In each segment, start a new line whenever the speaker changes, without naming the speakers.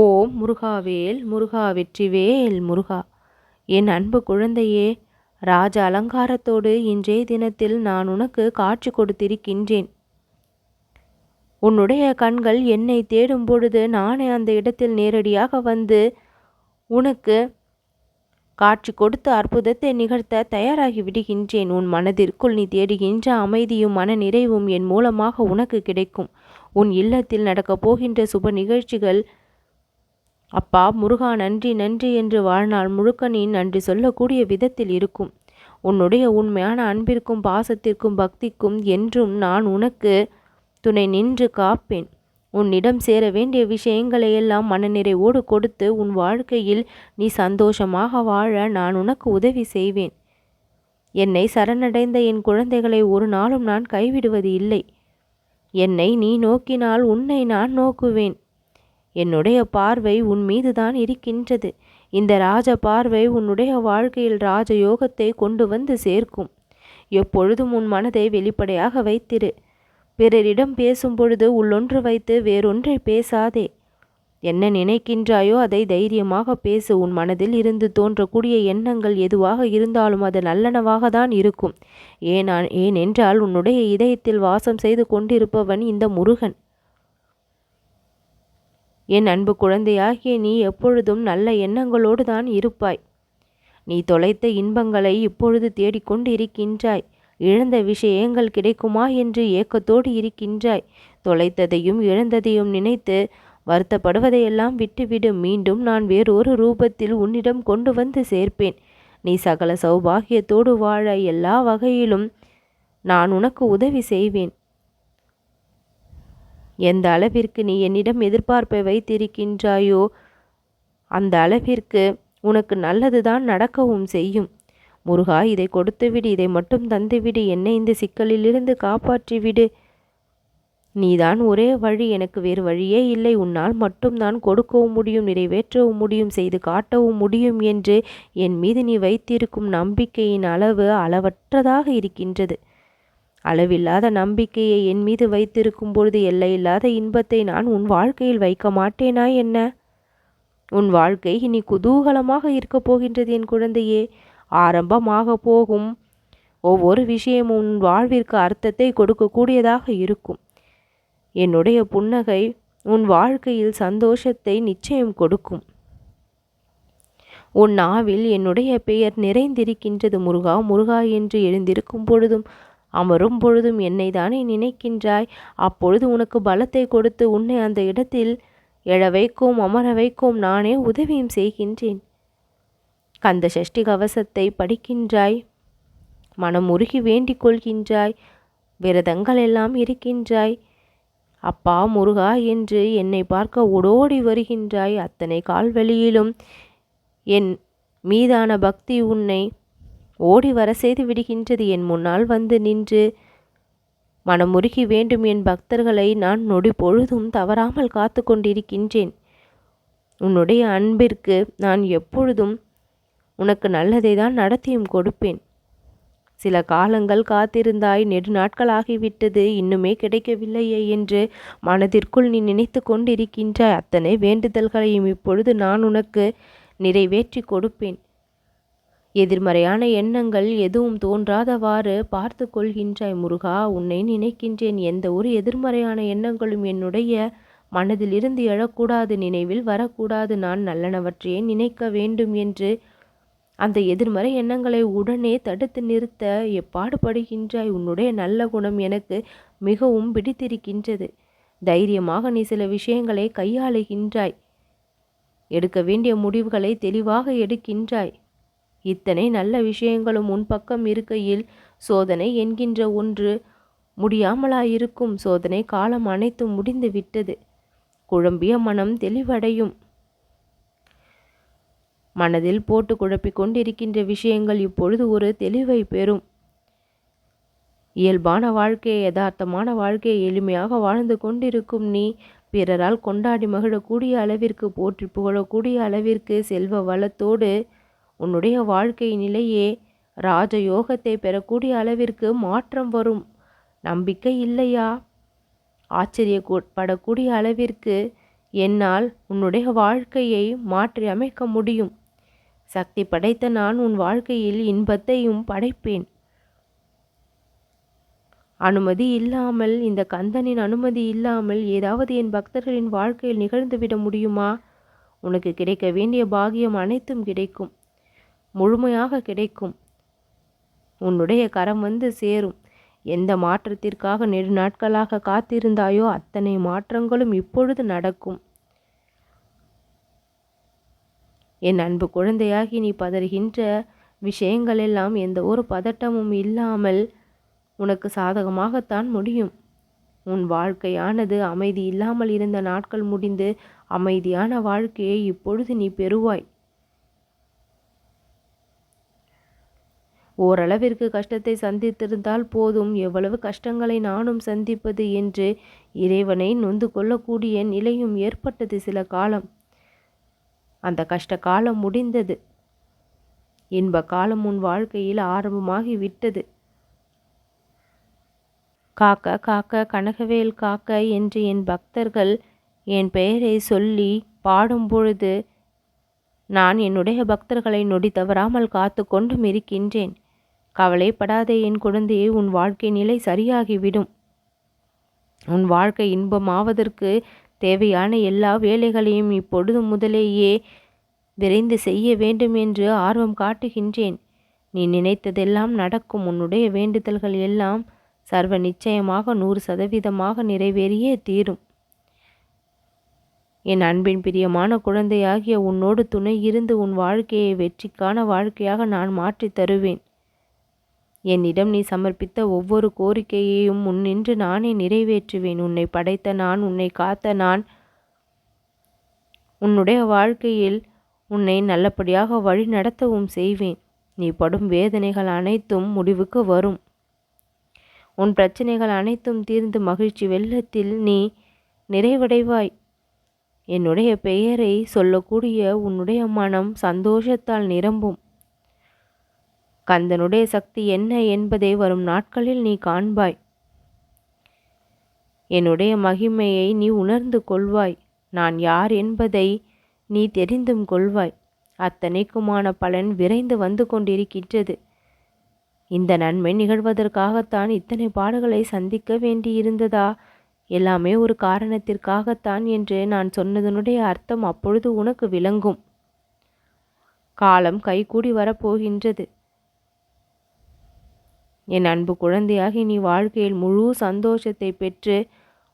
ஓம் முருகாவேல் முருகா வெற்றிவேல் முருகா. என் அன்பு குழந்தையே ராஜ அலங்காரத்தோடு இன்றைய தினத்தில் நான் உனக்கு காட்சி கொடுத்திருக்கின்றேன். உன்னுடைய கண்கள் என்னை தேடும் பொழுது நானே அந்த இடத்தில் நேரடியாக வந்து உனக்கு காட்சி கொடுத்து அற்புதத்தை நிகழ்த்த தயாராகி விடுகின்றேன். உன் மனதிற்குள் நீ தேடுகின்ற அமைதியும் மன நிறைவும் என் மூலமாக உனக்கு கிடைக்கும். உன் இல்லத்தில் நடக்கப் போகின்ற சுப நிகழ்ச்சிகள் அப்பா முருகா நன்றி நன்றி என்று வாழ்நாள் முழுக்க நீ நன்றி சொல்லக்கூடிய விதத்தில் இருக்கும். உன்னுடைய உண்மையான அன்பிற்கும் பாசத்திற்கும் பக்திக்கும் என்றும் நான் உனக்கு துணை நின்று காப்பேன். உன்னிடம் சேர வேண்டிய விஷயங்களை எல்லாம் மனநிறைவோடு கொடுத்து உன் வாழ்க்கையில் நீ சந்தோஷமாக வாழ நான் உனக்கு உதவி செய்வேன். என்னை சரணடைந்த என் குழந்தைகளை ஒரு நாளும் நான் கைவிடுவது இல்லை. என்னை நீ நோக்கினால் உன்னை நான் நோக்குவேன். என்னுடைய பார்வை உன் மீதுதான் இருக்கின்றது. இந்த ராஜ பார்வை உன்னுடைய வாழ்க்கையில் ராஜ யோகத்தை கொண்டு வந்து சேர்க்கும். எப்பொழுதும் உன் மனதை வெளிப்படையாக வைத்திரு. பிறரிடம் பேசும் பொழுது உள்ளொன்று வைத்து வேறொன்றை பேசாதே. என்ன நினைக்கின்றாயோ அதை தைரியமாக பேசு. உன் மனதில் இருந்து தோன்றக்கூடிய எண்ணங்கள் எதுவாக இருந்தாலும் அது நல்லனவாக தான் இருக்கும். ஏனா ஏனென்றால் உன்னுடைய இதயத்தில் வாசம் செய்து கொண்டிருப்பவன் இந்த முருகன். என் அன்பு குழந்தையாகிய நீ எப்பொழுதும் நல்ல எண்ணங்களோடு தான் இருப்பாய். நீ தொலைத்த இன்பங்களை இப்பொழுது தேடிக்கொண்டு இருக்கின்றாய் இழந்த விஷயங்கள் கிடைக்குமா என்று ஏக்கத்தோடு இருக்கின்றாய். தொலைத்ததையும் இழந்ததையும் நினைத்து வருத்தப்படுவதையெல்லாம் விட்டுவிடு. மீண்டும் நான் வேறொரு ரூபத்தில் உன்னிடம் கொண்டு வந்து சேர்ப்பேன். நீ சகல சௌபாகியத்தோடு வாழ எல்லா வகையிலும் நான் உனக்கு உதவி செய்வேன். எந்த அளவிற்கு நீ என்னிடம் எதிர்பார்ப்பை வைத்திருக்கின்றாயோ அந்த அளவிற்கு உனக்கு நல்லதுதான் நடக்கவும் செய்யும். முருகா இதை கொடுத்துவிடு இதை மட்டும் தந்துவிடு என்னை இந்த சிக்கலிலிருந்து காப்பாற்றிவிடு. நீதான் ஒரே வழி எனக்கு வேறு வழியே இல்லை. உன்னால் மட்டும்தான் கொடுக்கவும் முடியும் நிறைவேற்றவும் முடியும் செய்து காட்டவும் முடியும் என்று என் மீது நீ வைத்திருக்கும் நம்பிக்கையின் அளவு அளவற்றதாக இருக்கின்றது. அளவில்லாத நம்பிக்கையை என் மீது வைத்திருக்கும் பொழுது எல்லையில்லாத இன்பத்தை நான் உன் வாழ்க்கையில் வைக்க மாட்டேனா என்ன? உன் வாழ்க்கை இனி குதூகலமாக இருக்கப் போகின்றது என் குழந்தையே. ஆரம்பமாக போகும். ஒவ்வொரு விஷயமும் உன் வாழ்விற்கு அர்த்தத்தை கொடுக்கக்கூடியதாக இருக்கும். என்னுடைய புன்னகை உன் வாழ்க்கையில் சந்தோஷத்தை நிச்சயம் கொடுக்கும். உன் நாவில் என்னுடைய பெயர் நிறைந்திருக்கின்றது முருகா முருகா என்று எழுந்திருக்கும் பொழுதும் அமரும் பொழுதும் என்னை தானே நினைக்கின்றாய்? அப்பொழுது உனக்கு பலத்தை கொடுத்து உன்னை அந்த இடத்தில் எழ வைக்கும் அமர வைக்கும் நானே உதவியும் செய்கின்றேன். கந்த சஷ்டி கவசத்தை படிக்கின்றாய். மனம் உருகி வேண்டிக் கொள்கின்றாய். விரதங்கள் எல்லாம் இருக்கின்றாய். அப்பா முருகா என்று என்னை பார்க்க ஓடோடி வருகின்றாய். அத்தனை கால்வெளியிலும் என் மீதான பக்தி உன்னை ஓடி வர செய்து விடுகின்றது. என் முன்னால் வந்து நின்று மனமுருகி வேண்டும் என் பக்தர்களை நான் நொடி பொழுதும் தவறாமல் காத்து கொண்டிருக்கின்றேன். உன்னுடைய அன்பிற்கு நான் எப்பொழுதும் உனக்கு நல்லதை தான் நடத்தியும் கொடுப்பேன். சில காலங்கள் காத்திருந்தாய் நெடு நாட்களாகிவிட்டது இன்னுமே கிடைக்கவில்லையே என்று மனதிற்குள் நீ நினைத்து கொண்டிருக்கின்றாய். அத்தனை வேண்டுதல்களையும் இப்பொழுது நான் உனக்கு நிறைவேற்றி கொடுப்பேன். எதிர்மறையான எண்ணங்கள் எதுவும் தோன்றாதவாறு பார்த்து கொள்கின்றாய் முருகா. உன்னை நினைக்கின்றேன். எந்த ஒரு எதிர்மறையான எண்ணங்களும் என்னுடைய மனதில் இருந்து எழக்கூடாது நினைவில் வரக்கூடாது. நான் நல்லனவற்றையே நினைக்க வேண்டும் என்று அந்த எதிர்மறை எண்ணங்களை உடனே தடுத்து நிறுத்த எப்பாடுபடுகின்றாய். உன்னுடைய நல்ல குணம் எனக்கு மிகவும் பிடித்திருக்கின்றது. தைரியமாக நீ சில விஷயங்களை கையாளுகின்றாய். எடுக்க வேண்டிய முடிவுகளை தெளிவாக எடுக்கின்றாய். இத்தனை நல்ல விஷயங்களும் உன் பக்கம் இருக்கையில் சோதனை என்கின்ற ஒன்று முடியாமலாயிருக்கும். சோதனை காலம் அனைத்தும் முடிந்து விட்டது. குழம்பிய மனம் தெளிவடையும். மனதில் போட்டு குழப்பிக் கொண்டிருக்கின்ற விஷயங்கள் இப்பொழுது ஒரு தெளிவை பெறும். இயல்பான வாழ்க்கையை யதார்த்தமான வாழ்க்கையை எளிமையாக வாழ்ந்து கொண்டிருக்கும் நீ பிறரால் கொண்டாடி மகிழக்கூடிய அளவிற்கு போற்றி புகழக்கூடிய அளவிற்கு செல்வ வளத்தோடு உன்னுடைய வாழ்க்கை நிலையே ராஜயோகத்தை பெறக்கூடிய அளவிற்கு மாற்றம் வரும். நம்பிக்கை இல்லையா? ஆச்சரியப்படக்கூடிய அளவிற்கு என்னால் உன்னுடைய வாழ்க்கையை மாற்றி அமைக்க முடியும். சக்தி படைத்த நான் உன் வாழ்க்கையில் இன்பத்தையும் படைப்பேன். அனுமதி இல்லாமல் இந்த கந்தனின் அனுமதி இல்லாமல் ஏதாவது என் பக்தர்களின் வாழ்க்கையில் நிகழ்ந்துவிட முடியுமா? உனக்கு கிடைக்க வேண்டிய பாகியம் அனைத்தும் கிடைக்கும். முழுமையாக கிடைக்கும். உன்னுடைய கரம் வந்து சேரும். எந்த மாற்றத்திற்காக நெடு நாட்களாக காத்திருந்தாயோ அத்தனை மாற்றங்களும் இப்பொழுது நடக்கும். என் அன்பு குழந்தையாகி நீ பதறுகின்ற விஷயங்கள் எல்லாம் எந்த ஒரு பதட்டமும் இல்லாமல் உனக்கு சாதகமாகத்தான் முடியும். உன் வாழ்க்கையானது அமைதி இல்லாமல் இருந்த நாட்கள் முடிந்து அமைதியான வாழ்க்கையை இப்பொழுது நீ பெறுவாய். ஓரளவிற்கு கஷ்டத்தை சந்தித்திருந்தால் போதும். எவ்வளவு கஷ்டங்களை நானும் சந்திப்பது என்று இறைவனை நொந்து கொள்ளக்கூடிய நிலையும் ஏற்பட்டது சில காலம். அந்த கஷ்ட காலம் முடிந்தது. இன்ப காலம் உன் வாழ்க்கையில் ஆரம்பமாகி விட்டது. காக்க காக்க கனகவேல் காக்க என்று என் பக்தர்கள் என் பெயரை சொல்லி பாடும் பொழுது நான் என்னுடைய பக்தர்களை நொடி தவறாமல் காத்து கொண்டும் இருக்கின்றேன். கவலைப்படாதே என் குழந்தையே உன் வாழ்க்கை நிலை சரியாகிவிடும். உன் வாழ்க்கை இன்பமாவதற்கு தேவையான எல்லா வேலைகளையும் இப்பொழுது முதலேயே விரைந்து செய்ய வேண்டும் என்று ஆர்வம் காட்டுகின்றேன். நீ நினைத்ததெல்லாம் நடக்கும். உன்னுடைய வேண்டுதல்கள் எல்லாம் சர்வ நிச்சயமாக நூறு சதவீதமாக நிறைவேறியே தீரும். என் அன்பின் பிரியமான குழந்தையாகிய உன்னோடு துணை இருந்து உன் வாழ்க்கையை வெற்றிக்கான வாழ்க்கையாக நான் மாற்றித் தருவேன். என்னிடம் நீ சமர்ப்பித்த ஒவ்வொரு கோரிக்கையையும் முன்னின்று நானே நிறைவேற்றுவேன். உன்னை படைத்த நான் உன்னை காத்த நான். உன்னுடைய வாழ்க்கையில் உன்னை நல்லபடியாக வழி நடத்தவும் செய்வேன். நீ படும் வேதனைகள் அனைத்தும் முடிவுக்கு வரும். உன் பிரச்சனைகள் அனைத்தும் தீர்ந்து மகிழ்ச்சி வெள்ளத்தில் நீ நிறைவடைவாய். என்னுடைய பெயரை சொல்லக்கூடிய உன்னுடைய மனம் சந்தோஷத்தால் நிரம்பும். கந்தனுடைய சக்தி என்ன என்பதை வரும் நாட்களில் நீ காண்பாய். என்னுடைய மகிமையை நீ உணர்ந்து கொள்வாய். நான் யார் என்பதை நீ தெரிந்தும் கொள்வாய். அத்தனைக்குமான பலன் விரைந்து வந்து கொண்டிருக்கின்றது. இந்த நன்மை நிகழ்வதற்காகத்தான் இத்தனை பாடுகளை சந்திக்க வேண்டியிருந்ததா? எல்லாமே ஒரு காரணத்திற்காகத்தான் என்று நான் சொன்னதனுடைய அர்த்தம் அப்பொழுது உனக்கு விளங்கும். காலம் கைகூடி வரப்போகின்றது. என் அன்பு குழந்தையாகி நீ வாழ்க்கையில் முழு சந்தோஷத்தை பெற்று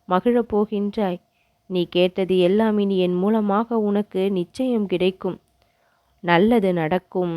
மகிழப் போகின்றாய். நீ கேட்டது எல்லாம் இனி என் மூலமாக உனக்கு நிச்சயம் கிடைக்கும். நல்லது நடக்கும்.